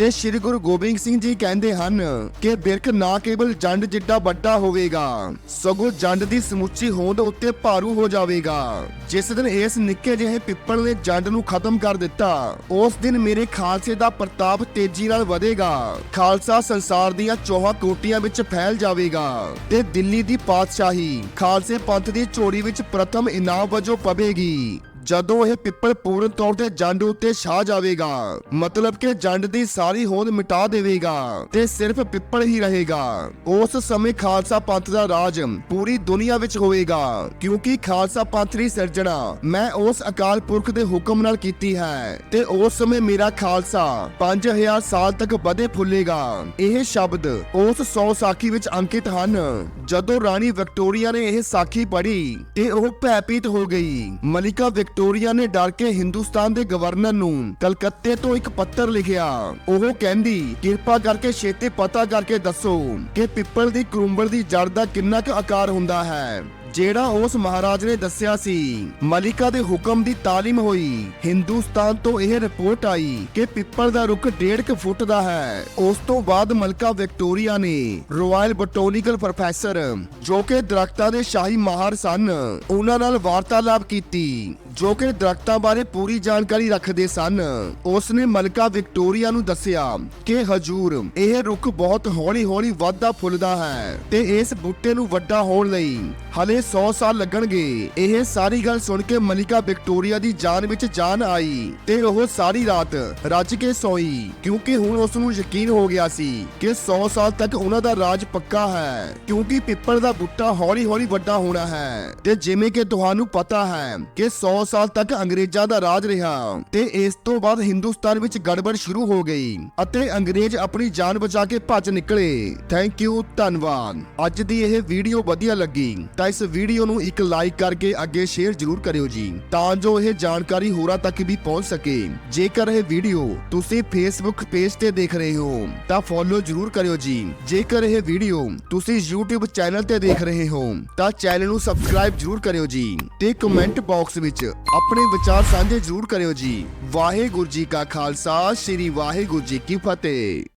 ਤੇ ਸ੍ਰੀ ਗੁਰੂ ਗੋਬਿੰਦ ਸਿੰਘ ਜੀ ਕਹਿੰਦੇ ਹਨ ਕਿ ਬਿਰਖ ਨਾ ਕੇਵਲ ਜੰਡ ਜਿੱਡਾ ਵੱਡਾ ਹੋਵੇਗਾ, ਸਗੋਂ ਜੰਡ ਦੀ ਸਮੁੱਚੀ ਹੋਂਦ ਉੱਤੇ ਭਾਰੂ ਹੋ ਜਾਵੇਗਾ। ਜਿਸ ਦਿਨ ਇਸ ਨਿੱਕੇ ਜਿਹੇ ਪਿੱਪਲ ਨੇ ਜੰਡ ਨੂੰ ਖਤਮ ਕਰ ਦਿੱਤਾ, ਉਸ ਦਿਨ ਮੇਰੇ ਖਾਲਸੇ ਦਾ ਪ੍ਰਤਾਪ ਤੇਜ਼ੀ ਨਾਲ ਵਧੇਗਾ। ਖਾਲਸਾ ਸੰਸਾਰ ਦੀਆਂ ਚੋਹਾਂ ਕੋਟੀਆਂ ਵਿੱਚ ਫੈਲ ਜਾਵੇਗਾ ਤੇ ਦਿੱਲੀ ਦੀ ਪਾਤਸ਼ਾਹੀ, ਖਾਲਸੇ ਪੰਥ ਦੀ ਚੋਰੀ ਵਿੱਚ ਪ੍ਰਥਮ ਇਨਾਮ ਵਜੋਂ ਪਵੇਗੀ। ਜਦੋਂ ਇਹ ਪਿੱਪਲ ਪੂਰਨ ਤੌਰ ਤੇ ਜੰਡ ਉੱਤੇ ਛਾ ਜਾਵੇਗਾ, ਮਤਲਬ ਕਿ ਜੰਡ ਦੀ ਸਾਰੀ ਹੋਂਦ ਮਿਟਾ ਦੇਵੇਗਾ ਤੇ ਸਿਰਫ ਪਿੱਪਲ ਹੀ ਰਹੇਗਾ। ਉਸ ਸਮੇਂ ਖਾਲਸਾ ਪੰਥ ਦਾ ਰਾਜ ਪੂਰੀ ਦੁਨੀਆ ਵਿੱਚ ਹੋਵੇਗਾ, ਕਿਉਂਕਿ ਖਾਲਸਾ ਪੰਥ ਦੀ ਸਿਰਜਣਾ ਮੈਂ ਉਸ ਅਕਾਲ ਪੁਰਖ ਦੇ ਹੁਕਮ ਨਾਲ ਕੀਤੀ ਹੈ ਤੇ ਉਸ ਸਮੇਂ ਮੇਰਾ ਖਾਲਸਾ 5000 ਸਾਲ ਤੱਕ ਵਧੇ ਫੁੱਲੇਗਾ। ਇਹ ਸ਼ਬਦ ਉਸ 100 ਸਾਖੀ ਵਿੱਚ ਅੰਕਿਤ ਹਨ। ਜਦੋਂ ਰਾਣੀ ਵਿਕਟੋਰੀਆ ਨੇ ਇਹ ਸਾਖੀ ਪੜ੍ਹੀ ਤੇ ਉਹ ਭੈਭੀਤ ਹੋ ਗਈ। ਮਲਿਕਾ ਵਿਕਟੋਰੀਆ ਨੇ ਡਰ ਕੇ ਹਿੰਦੁਸਤਾਨ ਦੇ ਗਵਰਨਰ ਨੂੰ ਕਲਕੱਤੇ ਤੋਂ ਇੱਕ ਪੱਤਰ ਲਿਖਿਆ। ਉਹ ਕਹਿੰਦੀ, ਕਿਰਪਾ ਕਰਕੇ ਛੇਤੀ ਪਤਾ ਕਰਕੇ ਦੱਸੋ ਕਿ ਪਿੱਪਲ ਦੀ ਕਰੂੰਬਲ ਦੀ ਜੜ ਦਾ ਕਿੰਨਾ ਕੁ ਆਕਾਰ ਹੁੰਦਾ ਹੈ। ਜਿਹੜਾ ਉਸ ਮਹਾਰਾਜ ਨੇ ਦੱਸਿਆ ਸੀ, ਮਲਿਕਾ ਦੇ ਹੁਕਮ ਦੀ ਤਾਲੀਮ ਹੋਈ। ਹਿੰਦੁਸਤਾਨ ਤੋਂ ਇਹ ਰਿਪੋਰਟ ਆਈ ਕਿ ਪਿੱਪਲ ਦਾ ਰੁੱਖ 1.5 ਫੁੱਟ ਦਾ ਹੈ। ਉਸ ਤੋਂ ਬਾਅਦ ਮਲਕਾ ਵਿਕਟੋਰੀਆ ਨੇ ਰਾਇਲ ਬੋਟੈਨੀਕਲ ਪ੍ਰੋਫੈਸਰ ਜੋ ਕਿ ਦਰਖਤਾਂ ਦੇ ਸ਼ਾਹੀ ਮਾਹਰ ਸਨ, ਉਹਨਾਂ ਨਾਲ ਵਾਰਤਾਲਾਪ ਕੀਤੀ। ਜੋ ਕਿ ਦਰਖਤਾਂ ਬਾਰੇ ਪੂਰੀ ਜਾਣਕਾਰੀ ਰੱਖਦੇ ਸਨ। ਉਸ ਨੇ ਮਲਕਾ ਵਿਕਟੋਰੀਆ ਨੂੰ ਦੱਸਿਆ ਕਿ ਹਜੂਰ, ਇਹ ਰੁੱਖ ਬਹੁਤ ਹੌਲੀ-ਹੌਲੀ ਵੱਧਦਾ ਫੁੱਲਦਾ ਹੈ ਤੇ ਇਸ ਬੂਟੇ ਨੂੰ ਵੱਡਾ ਹੋਣ ਲਈ ਹਲੇ 100 ਸਾਲ ਲੱਗਣਗੇ। ਇਹ ਸਾਰੀ ਗੱਲ ਸੁਣ ਕੇ ਮਲਿਕਾ ਵਿਕਟੋਰੀਆ ਦੀ ਜਾਨ ਵਿੱਚ ਜਾਨ ਆਈ ਤੇ ਉਹ ਸਾਰੀ ਰਾਤ ਰੱਜ ਕੇ ਸੋਈ, ਕਿਉਂਕਿ ਹੁਣ ਉਸ ਨੂੰ ਯਕੀਨ ਹੋ ਗਿਆ ਸੀ ਕਿ 100 ਸਾਲ ਤੱਕ ਉਹਨਾਂ ਦਾ ਰਾਜ ਪੱਕਾ ਹੈ, ਕਿਉਂਕਿ ਪਿੱਪਲ ਦਾ ਬੂਟਾ ਹੌਲੀ-ਹੌਲੀ ਵੱਡਾ ਹੋਣਾ ਹੈ। ਤੇ ਜਿਵੇਂ ਕਿ ਤੁਹਾਨੂੰ ਪਤਾ ਹੈ ਕਿ 100 ਸਾਲ ਤੱਕ ਅੰਗਰੇਜ਼ਾਂ ਦਾ ਰਾਜ ਰਿਹਾ ਤੇ ਇਸ ਤੋਂ ਬਾਅਦ ਹਿੰਦੁਸਤਾਨ ਵਿੱਚ ਗੜਬੜ ਸ਼ੁਰੂ ਹੋ ਗਈ ਅਤੇ ਅੰਗਰੇਜ਼ ਆਪਣੀ ਜਾਨ ਬਚਾ ਕੇ ਭੱਜ ਨਿਕਲੇ। ਥੈਂਕ ਯੂ ਧੰਨਵਾਦ। ਅੱਜ ਦੀ ਇਹ ਵੀਡੀਓ ਵਧੀਆ ਲੱਗੀ ਤਾਂ ਇਸ ਵੀਡੀਓ ਨੂੰ ਇੱਕ ਲਾਈਕ ਕਰਕੇ ਅੱਗੇ ਸ਼ੇਅਰ ਜ਼ਰੂਰ ਕਰਿਓ ਜੀ, ਤਾਂ ਜੋ ਇਹ ਜਾਣਕਾਰੀ ਹੋਰਾਂ ਤੱਕ ਵੀ ਪਹੁੰਚ ਸਕੇ। ਜੇਕਰ ਇਹ ਵੀਡੀਓ ਤੁਸੀਂ ਫੇਸਬੁੱਕ ਪੇਜ ਤੇ ਦੇਖ ਰਹੇ ਹੋ, ਤਾਂ ਫੋਲੋ ਜ਼ਰੂਰ ਕਰਿਓ ਜੀ। ਜੇਕਰ ਇਹ ਵੀਡੀਓ ਤੁਸੀਂ YouTube ਚੈਨਲ ਤੇ ਦੇਖ ਰਹੇ ਹੋ, ਤਾਂ ਚੈਨਲ ਨੂੰ ਸਬਸਕ੍ਰਾਈਬ ਜ਼ਰੂਰ ਕਰਿਓ ਜੀ ਤੇ ਕਮੈਂਟ ਬਾਕਸ ਵਿੱਚ ਆਪਣੇ ਵਿਚਾਰ ਸਾਂਝੇ ਜ਼ਰੂਰ ਕਰਿਓ ਜੀ। ਵਾਹਿਗੁਰੂ ਜੀ ਕਾ ਖਾਲਸਾ, ਸ੍ਰੀ ਵਾਹਿਗੁਰੂ ਜੀ ਕੀ ਫਤਿਹ।